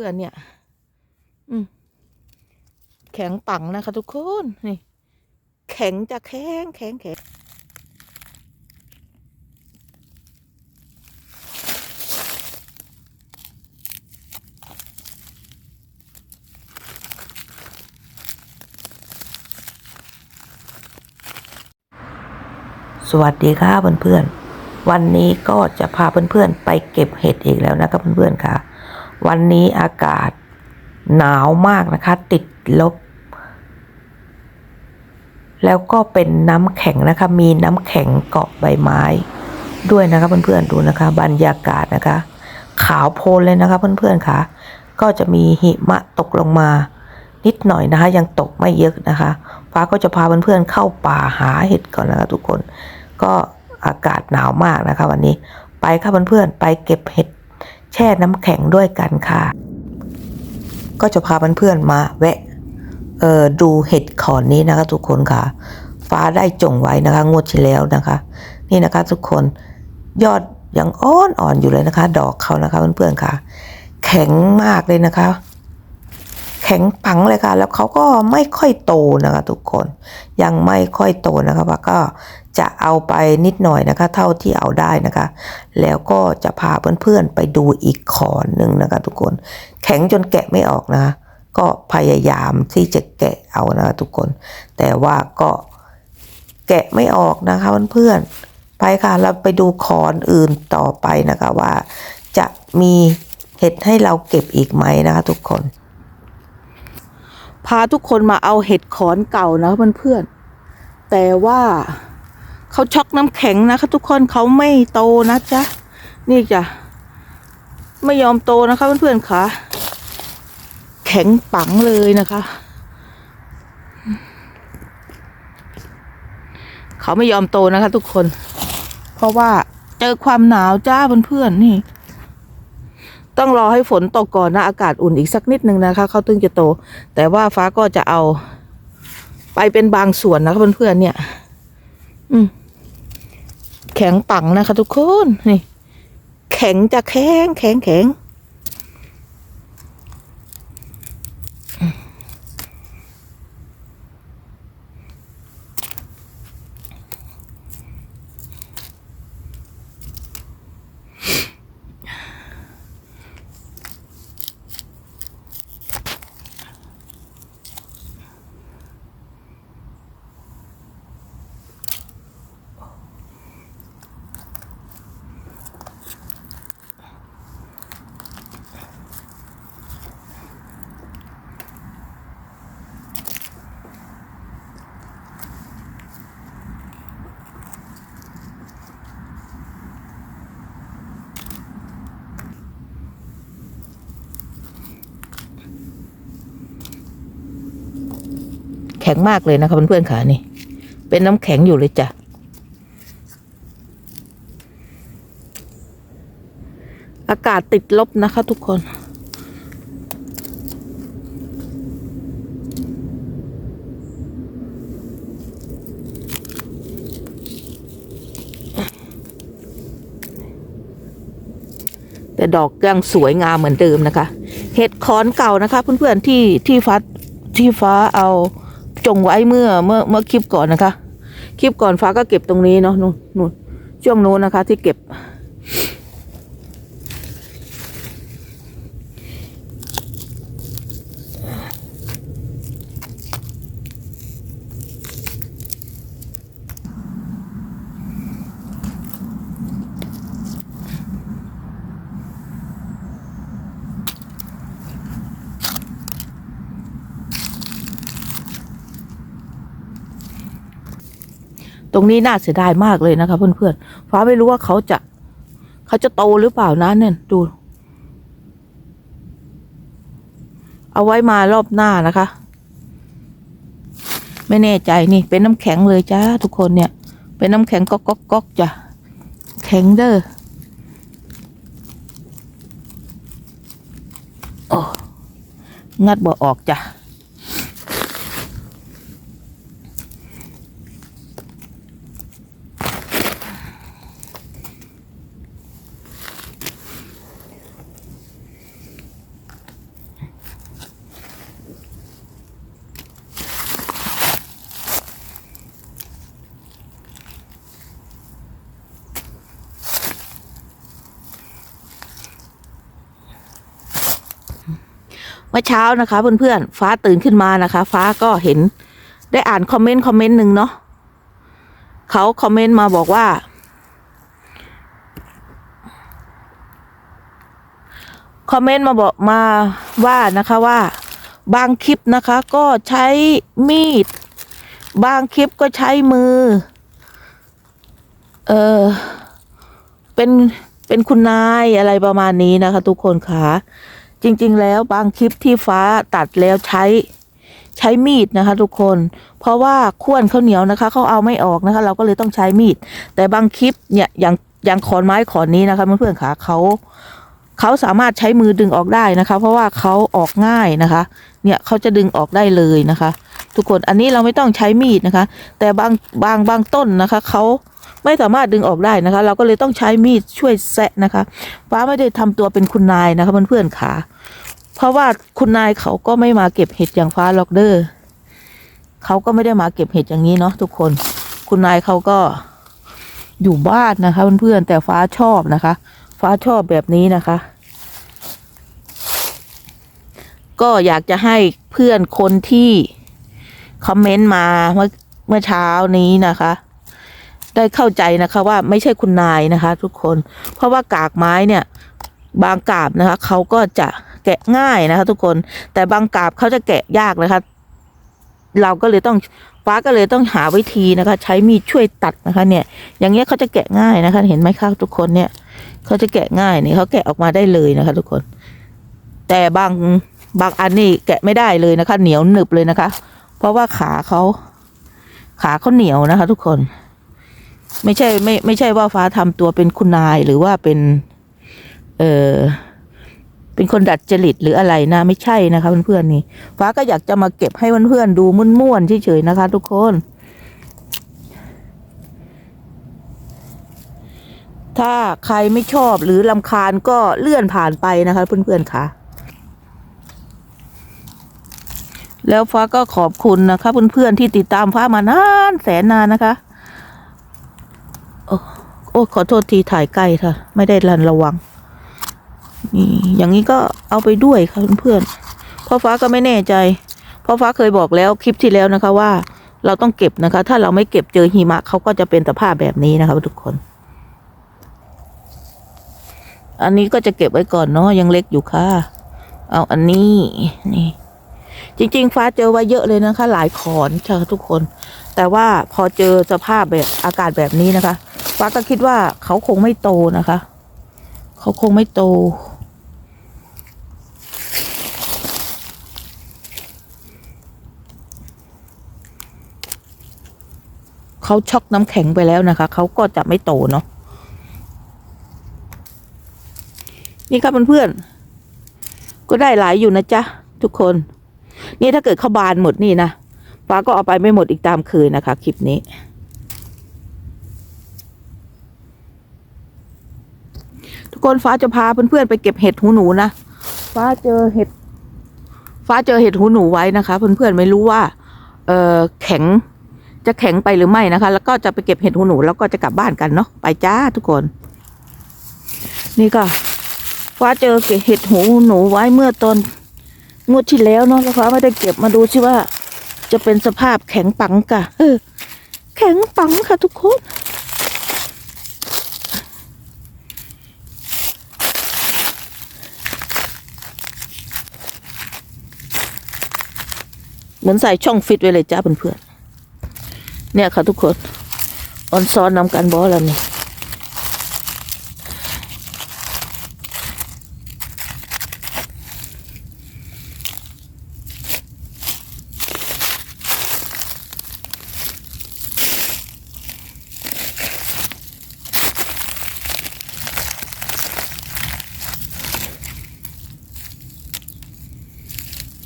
เพื่อนเนี่ย อืมแข็งปังนะคะทุกคนนี่แข็งจะแข็งแข็งแข็งสวัสดีค่ะเพื่อนๆ วันนี้ก็จะพาเพื่อนๆ ไปเก็บเห็ดอีกแล้วนะครับเพื่อนๆค่ะ วันนี้อากาศหนาวมากนะคะ ติดลบ แล้วก็เป็นน้ำแข็งนะคะ มีน้ำแข็งเกาะใบไม้ ด้วยนะคะเพื่อนๆดูนะคะ บรรยากาศนะคะ ขาวโพลนเลยนะคะ เพื่อนๆค่ะ ก็จะมีหิมะตกลงมา นิดหน่อยนะคะ ยังตกไม่เยอะนะคะฟ้าก็จะพาเพื่อนๆเข้าป่าหาเห็ดก่อนนะคะทุกคน ก็อากาศหนาวมากนะคะ วันนี้ไปค่ะเพื่อนๆไปเก็บเห็ด ช่น้ำแข็งด้วยกันค่ะ ก็จะพาเพื่อนๆมาแวะดูเห็ดขอนนี้นะคะ ทุกคนค่ะ ฟ้าได้จงไว้นะคะ งวดที่แล้วนะคะ นี่นะคะทุกคนยอดยังอ่อนอ่อนอยู่เลยนะคะ ดอกเขานะคะเพื่อนๆค่ะ แข็งมากเลยนะคะ แข็งปังเลยค่ะ แล้วเขาก็ไม่ค่อยโตนะคะ ทุกคนยังไม่ค่อยโตนะคะว่าก็ จะเอาไปนิดหน่อยนะคะ เท่าที่เอาได้นะคะ แล้วก็จะพาเพื่อนๆไปดูอีกขอนหนึ่งนะคะ ทุกคน แข็งจนแกะไม่ออกนะคะ ก็พยายามที่จะแกะเอานะคะทุกคน แต่ว่าก็แกะไม่ออกนะคะเพื่อนๆไปค่ะเราไปดูขอนอื่นต่อไปนะคะ ว่าจะมีเห็ดให้เราเก็บอีกไหมนะคะทุกคน พาทุกคนมาเอาเห็ดขอนเก่านะเพื่อนๆแต่ว่า เขาช็อกน้ำแข็งนะคะ ทุกคนเขาไม่โตนะจ๊ะนี่จ้ะไม่ยอมโตนะคะเพื่อนๆค่ะ แข็งปังเลยนะคะ เขาไม่ยอมโตนะคะ ทุกคน เพราะว่าเจอความหนาวจ้าเพื่อนๆนี่ ต้องรอให้ฝนตกก่อนนะอากาศอุ่นอีกสักนิดนึงนะคะเขาถึงจะโต แต่ว่าฟ้าก็จะเอา ไปเป็นบางส่วนนะคะเพื่อนๆเนี่ย อืม แข็งปังนะคะทุกคน นี่ แข็งจะแข็งแข็งแข็ง ข็งมากเลยนะคะเพื่อนๆค่ะนี่ เป็นน้ำแข็งอยู่เลยจ้ะอากาศติดลบนะคะทุกคนแต่ดอกยังสวยงามเหมือนเดิมนะคะ เห็ดขอนเก่านะคะ เพื่อนๆที่ที่ฟ้าที่ฟ้าเอา จงไว้เมื่อเมื่อเมื่อคลิปก่อนนะคะ คลิปก่อนฟ้าก็เก็บตรงนี้เนาะนู่นนู่นช่วงนู้นนะคะ ที่เก็บ รงนี้น่าเสียดายมากเลยนะคะ เพื่อนๆฟ้าไม่รู้ว่าเขาจะ เขาจะโตหรือเปล่านะเนี่ยดู เอาไว้มารอบหน้านะคะ ไม่แน่ใจนี่เป็นน้ำแข็งเลยจ้าทุกคนเนี่ย เป็นน้ำแข็งก๊อกก๊อกก๊อกจ้ะแข็งเด้อโอ้งัดบ่ออกจ้ะ มื่อเช้านะคะ เพื่อนๆ ฟ้าตื่นขึ้นมานะคะ ฟ้าก็เห็นได้อ่านคอมเมนต์คอมเมนต์หนึ่งเนาะเขาคอมเมนต์มาบอกว่า คอมเมนต์มาบอกมาว่านะคะว่า บางคลิปนะคะก็ใช้มีด บางคลิปก็ใช้มือ เออเป็นเป็นคุณนายอะไรประมาณนี้นะคะ ทุกคนค่ะ จริง ๆ แล้วบางคลิปที่ฟ้าตัดแล้วใช้ ใช้มีดนะคะ ทุกคน เพราะว่าข้วนข้าวเหนียวนะคะเขาเอาไม่ออกนะคะ เราก็เลยต้องใช้มีด แต่บางคลิปเนี่ยอย่างอย่างขอนไม้ขอนนี้นะคะเพื่อนๆค่ะเขาเขาสามารถใช้มือดึงออกได้นะคะ เพราะว่าเขาออกง่ายนะคะ เนี่ยเขาจะดึงออกได้เลยนะคะ ทุกคนอันนี้เราไม่ต้องใช้มีดนะคะ แต่บางบางบางต้นนะคะเขา ไม่สามารถดึงออกได้นะคะ เราก็เลยต้องใช้มีดช่วยแซะนะคะ ฟ้าไม่ได้ทำตัวเป็นคุณนายนะคะเพื่อนๆค่ะ เพราะว่าคุณนายเขาก็ไม่มาเก็บเห็ดอย่างฟ้าหรอกเด้อเขาก็ไม่ได้มาเก็บเห็ดอย่างนี้เนาะทุกคน คุณนายเขาก็อยู่บ้านนะคะเพื่อนๆแต่ฟ้าชอบนะคะ ฟ้าชอบแบบนี้นะคะ ก็อยากจะให้เพื่อนคนที่คอมเมนต์มาเมื่อเมื่อเช้านี้นะคะ ได้เข้าใจนะคะว่าไม่ใช่คุณนายนะคะ ทุกคน เพราะว่ากากไม้เนี่ยบางกาบนะคะเขาก็จะแกะง่ายนะคะ ทุกคนแต่บางกาบเขาจะแกะยากนะคะ เราก็เลยต้องฟ้าก็เลยต้องหาวิธีนะคะ ใช้มีดช่วยตัดนะคะ เนี่ย อย่างเงี้ยเขาจะแกะง่ายนะคะ เห็นไหมคะทุกคนเนี่ยเขาจะแกะง่ายนี่เขาแกะออกมาได้เลยนะคะ ทุกคน แต่บางบางอันนี่แกะไม่ได้เลยนะคะ เหนียวหนึบเลยนะคะ เพราะว่าขาเขาขาเขาเหนียวนะคะ ทุกคน ไม่ใช่ไม่ไม่ใช่ว่าฟ้าทำตัวเป็นคุณนายหรือว่าเป็น เออเป็นคนดัดจริตหรืออะไรนะ ไม่ใช่นะคะเพื่อนๆนี่ ฟ้าก็อยากจะมาเก็บให้เพื่อนๆดูม่วนๆเฉยๆนะคะ ทุกคน ถ้าใครไม่ชอบหรือลำคาญก็เลื่อนผ่านไปนะคะเพื่อนๆค่ะแล้วฟ้าก็ขอบคุณนะคะเพื่อนๆที่ติดตามฟ้ามานานแสนนานนะคะ โอ้โอ้ขอโทษทีถ่ายใกล้ค่ะ ไม่ได้รันระวัง นี่ อย่างนี้ก็เอาไปด้วยค่ะเพื่อนๆพราะฟ้าก็ไม่แน่ใจพราะฟ้าเคยบอกแล้วคลิปที่แล้วนะคะว่า เราต้องเก็บนะคะ ถ้าเราไม่เก็บเจอหิมะเขาก็จะเป็นสภาพแบบนี้นะคะทุกคน อันนี้ก็จะเก็บไว้ก่อนเนาะยังเล็กอยู่ค่ะ เอาอันนี้นี่จริง ๆ ฟ้าเจอไว้เยอะเลยนะคะ หลายขอนค่ะทุกคน แต่ว่าพอเจอสภาพแบบอากาศแบบนี้นะคะ ฟ้าก็คิดว่าเขาคงไม่โตนะคะ เขาคงไม่โต เขาช็อกน้ำแข็งไปแล้วนะคะ เขาก็จะไม่โตเนาะนี่ครับเพื่อนๆก็ได้หลายอยู่นะจ๊ะทุกคน นี่ถ้าเกิดเขาบานหมดนี่นะฟ้าก็เอาไปไม่หมดอีกตามเคยนะคะ คลิปนี้ ทุกคนฟ้าจะพาเพื่อนๆไปเก็บเห็ดหูหนูนะฟ้าเจอเห็ด ฟ้าเจอเห็ดหูหนูไว้นะคะ เพื่อนๆไม่รู้ว่าเออแข็งจะแข็งไปหรือไม่นะคะ แล้วก็จะไปเก็บเห็ดหูหนูแล้วก็จะกลับบ้านกันเนาะไปจ้าทุกคน นี่ก็ฟ้าเจอเก็บเห็ดหูหนูไว้เมื่อตอนงวดที่แล้วเนาะแล้วฟ้าไม่ได้เก็บมาดูชิว่า จะเป็นสภาพแข็งปังกะเออ แข็งปังค่ะทุกคน เหมือนใส่ช่องฟิตไว้เลยจ้าเพื่อนๆเนี่ยค่ะทุกคนออนซ้อนนำกันบอแล้วนี่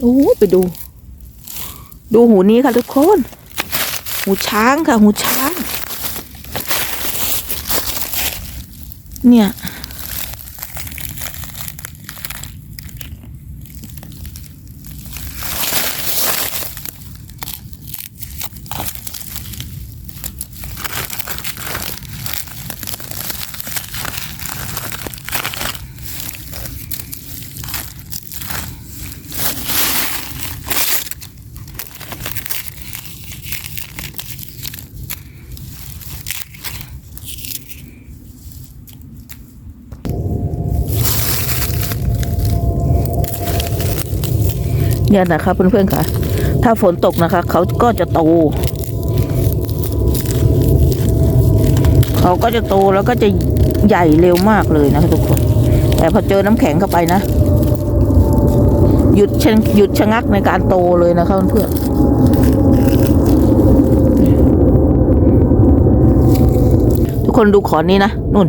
โอ้ไปดู ดูหูนี้ค่ะทุกคน หูช้างค่ะ หูช้าง เนี่ย เนี่ยนะคะเพื่อนๆค่ะ ถ้าฝนตกนะคะ เขาก็จะโต เขาก็จะโตแล้วก็จะใหญ่เร็วมากเลยนะคะทุกคน แต่พอเจอน้ำแข็งเข้าไปนะ หยุดชะหยุดชะงักในการโตเลยนะคะเพื่อนๆทุกคนดูขอนนี้นะนุ่น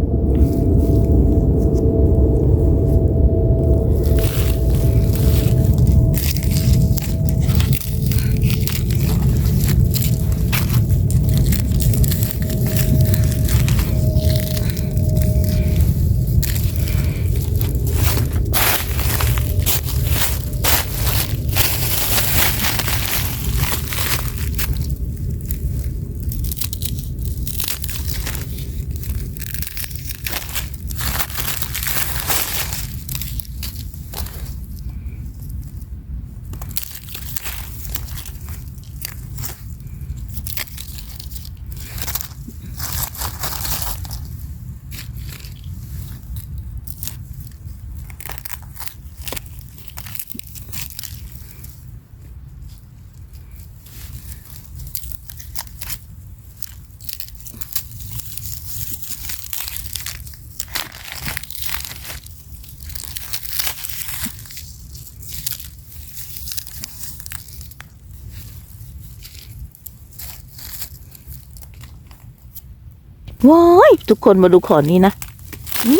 ว้ายทุกคนมาดูขอนนี้นะ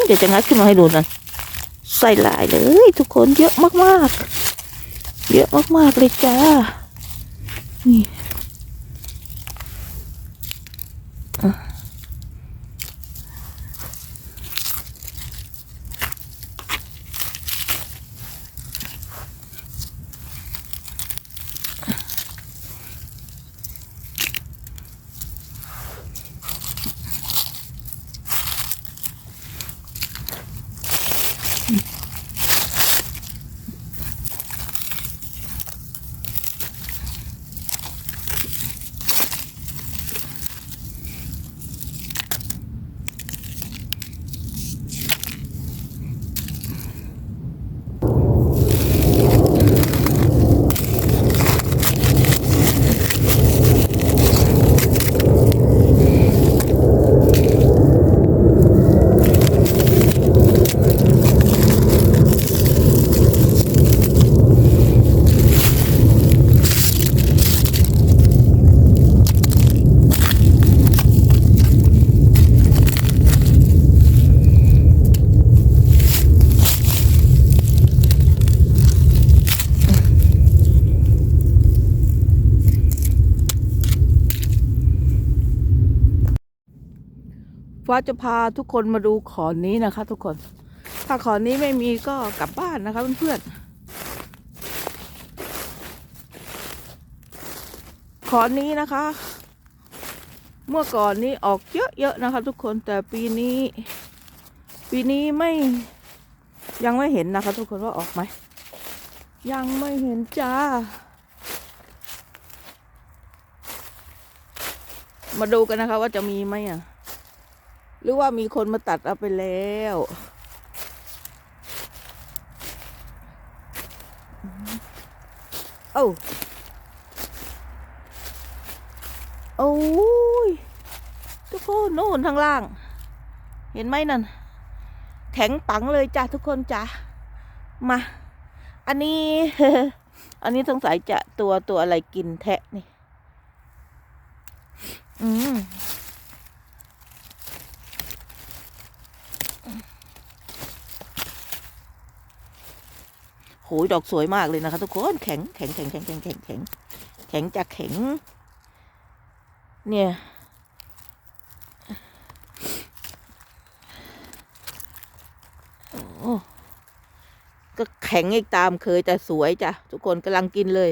เดี๋ยวจะงัดขึ้นมาให้ดูนะใส่หลายเลย ทุกคนเยอะมากๆ เยอะมากๆเลยจ้านี่ ฟ้าจะพาทุกคนมาดูขอนนี้นะคะ ทุกคน ถ้าขอนนี้ไม่มีก็กลับบ้านนะคะเพื่อนๆขอนนี้นะคะ เมื่อก่อนนี้ออกเยอะๆนะคะ ทุกคนแต่ปีนี้ ปีนี้ไม่ยังไม่เห็นนะคะ ทุกคนว่าออกไหมยังไม่เห็นจ้า มาดูกันนะคะว่าจะมีไหมอะ หรือว่ามีคนมาตัดเอาไปแล้ว เอ้าโอ้ยทุกคนโน่นทางล่าง เห็นไหมนั่นแข็งปังเลยจ้ะทุกคนจ้ะมา อันนี้ อันนี้สงสัยจะตัวตัวอะไรกินแทะนี่ อืม โหยดอกสวยมากเลยนะคะทุกคนแข็งแข็งแข็งแข็งแข็งแข็งแข็งแข็งจากแข็ง เนี่ยโอ้ก็แข็งอีกตามเคยแต่สวยจ้ะ ทุกคนกำลังกินเลย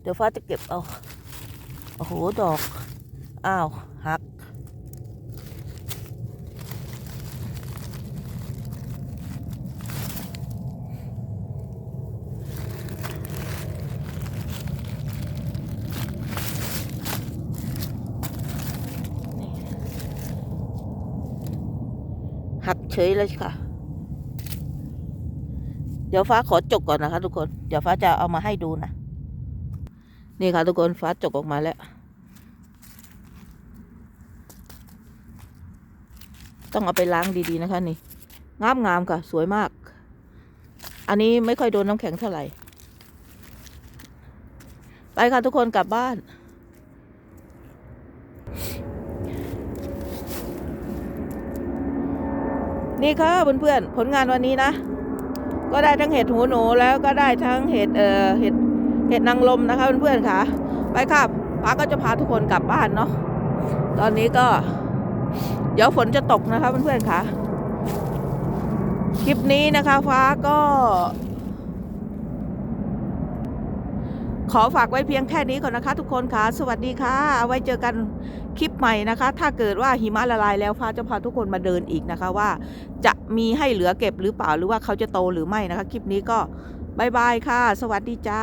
เดี๋ยวฟ้าจะเก็บเอา โอ้โห ดอก อ้าว หัก เฉยเลยค่ะ เดี๋ยวฟ้าขอจกก่อนนะคะ ทุกคน เดี๋ยวฟ้าจะเอามาให้ดูนะ นี่ค่ะ ทุกคนฟ้าจกออกมาแล้วต้องเอาไปล้างดีๆนะคะนี่งามงามๆค่ะ สวยมาก อันนี้ไม่ค่อยโดนน้ำแข็งเท่าไหร่ ไปค่ะทุกคนกลับบ้าน นี่ค่ะเพื่อนๆผลงานวันนี้นะ ก็ได้ทั้งเห็ดหูหนูแล้วก็ได้ทั้งเห็ดเอ่อเห็ดเห็ดนางลมนะคะเพื่อนๆค่ะ ไปค่ะป้าก็จะพาทุกคนกลับบ้านเนาะตอนนี้ก็ เดี๋ยวฝนจะตกนะคะเพื่อนๆค่ะ คลิปนี้นะคะ ฟ้าก็ ขอฝากไว้เพียงแค่นี้ก่อนนะคะ ทุกคนค่ะ สวัสดีค่ะ เอาไว้เจอกันคลิปใหม่นะคะ ถ้าเกิดว่าหิมะละลายแล้วฟ้าจะพาทุกคนมาเดินอีกนะคะว่า จะมีให้เหลือเก็บหรือเปล่าหรือว่าเขาจะโตหรือไม่นะคะ คลิปนี้ก็บายบายค่ะ สวัสดีจ้า